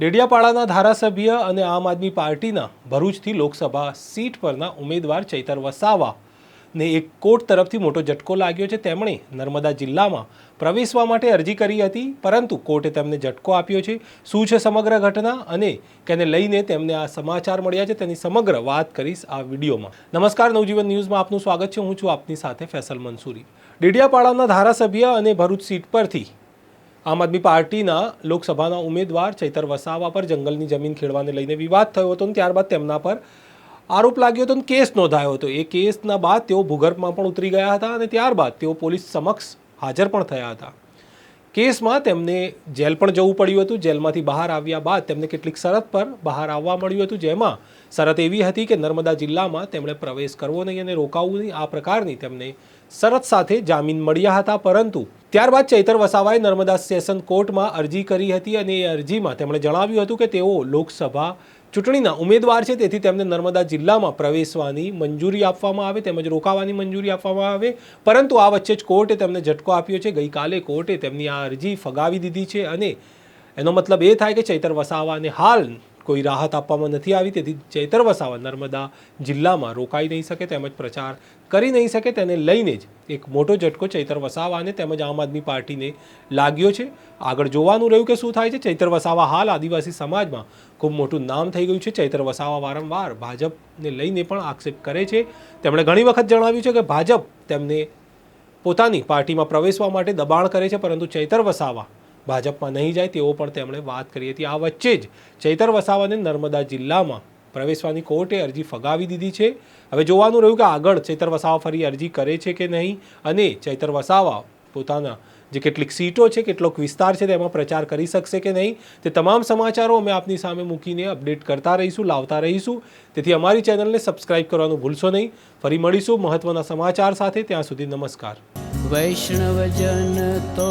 ડેડિયાપાડાના ધારાસભ્ય અને આમ આદમી પાર્ટીના ભરૂચથી લોકસભા સીટ પરના ઉમેદવાર ચૈતર વસાવા ને એક કોર્ટ તરફથી મોટો ઝટકો લાગ્યો છે. તેમણે નર્મદા જિલ્લામાં પ્રવેશવા માટે અરજી કરી હતી, પરંતુ કોર્ટે તેમને ઝટકો આપ્યો છે. શું છે સમગ્ર ઘટના અને તેને લઈને તેમને આ સમાચાર મળ્યા છે તેની સમગ્ર વાત કરીશ આ વિડીયોમાં. નમસ્કાર, નવજીવન ન્યૂઝમાં આપનું સ્વાગત છે. હું છું આપની સાથે ફેસલ મંસૂરી. ડેડિયાપાડાના ધારાસભ્ય અને ભરૂચ સીટ પરથી આમ આદમી પાર્ટીના લોકસભાના ઉમેદવાર ચૈતર વસાવા પર જંગલની જમીન ખેડવાને લઈને વિવાદ થયો હતો અને ત્યારબાદ તેમના પર આરોપ લાગ્યો હતો અને કેસ નોંધાયો હતો. એ કેસના બાદ તેઓ ભૂગર્ભમાં પણ ઉતરી ગયા હતા અને ત્યારબાદ તેઓ પોલીસ સમક્ષ હાજર પણ થયા હતા. કેસમાં તેમને જેલ પણ જવું પડ્યું હતું. જેલમાંથી બહાર આવ્યા બાદ તેમને કેટલીક શરત પર બહાર આવવા મળ્યું હતું. જેમાં શરત એવી હતી કે નર્મદા જિલ્લામાં તેમણે પ્રવેશ કરવો નહીં અને રોકાવું નહીં. આ પ્રકારની તેમને શરત સાથે જામીન મળ્યા હતા, પરંતુ ત્યારબાદ ચૈતર વસાવાએ નર્મદા સેશન કોર્ટમાં અરજી કરી હતી અને એ અરજીમાં તેમણે જણાવ્યું હતું કે તેઓ લોકસભા ચૂંટણીના ઉમેદવાર છે, તેથી તેમને નર્મદા જિલ્લામાં પ્રવેશવાની મંજૂરી આપવામાં આવે, તેમજ રોકાવાની મંજૂરી આપવામાં આવે, પરંતુ આ વચ્ચે જ કોર્ટે તેમને ઝટકો આપ્યો છે. ગઈકાલે કોર્ટે તેમની આ અરજી ફગાવી દીધી છે અને એનો મતલબ એ થાય કે ચૈતર વસાવાને હાલ કોઈ રાહત આપવામાં નથી આવી, તેથી ચૈતર વસાવા નર્મદા જિલ્લામાં રોકાઈ નહીં શકે, તેમજ પ્રચાર કરી નહીં શકે, તેને લઈને જ એક મોટો ઝટકો ચૈતર વસાવાને તેમજ આમ આદમી પાર્ટીને લાગ્યો છે. આગળ જોવાનું રહ્યું કે શું થાય છે. ચૈતર વસાવા હાલ આદિવાસી સમાજમાં ખૂબ મોટું નામ થઈ ગયું છે. ચૈતર વસાવા વારંવાર ભાજપને લઈને પણ આક્ષેપ કરે છે. તેમણે ઘણી વખત જણાવ્યું છે કે ભાજપ તેમને પોતાની પાર્ટીમાં પ્રવેશવા માટે દબાણ કરે છે, પરંતુ ચૈતર વસાવા ભાજપમાં નહીં જાય તેવો પણ તેમણે વાત કરી હતી. આ વચ્ચે જ ચૈતર વસાવાને નર્મદા જિલ્લામાં પ્રવેશવાની કોર્ટે અરજી ફગાવી દીધી છે. હવે જોવાનું રહ્યું કે આગળ ચૈતર વસાવા ફરી અરજી કરે છે કે નહીં અને ચૈતર વસાવા પોતાના જે કેટલીક સીટો છે, કેટલોક વિસ્તાર છે તેમાં પ્રચાર કરી શકશે કે નહીં તે તમામ સમાચારો અમે આપની સામે મૂકીને અપડેટ કરતા રહીશું, લાવતા રહીશું. તેથી અમારી ચેનલને સબસ્ક્રાઇબ કરવાનું ભૂલશો નહીં. ફરી મળીશું મહત્વના સમાચાર સાથે. ત્યાં સુધી નમસ્કાર. વૈષ્ણવજન તો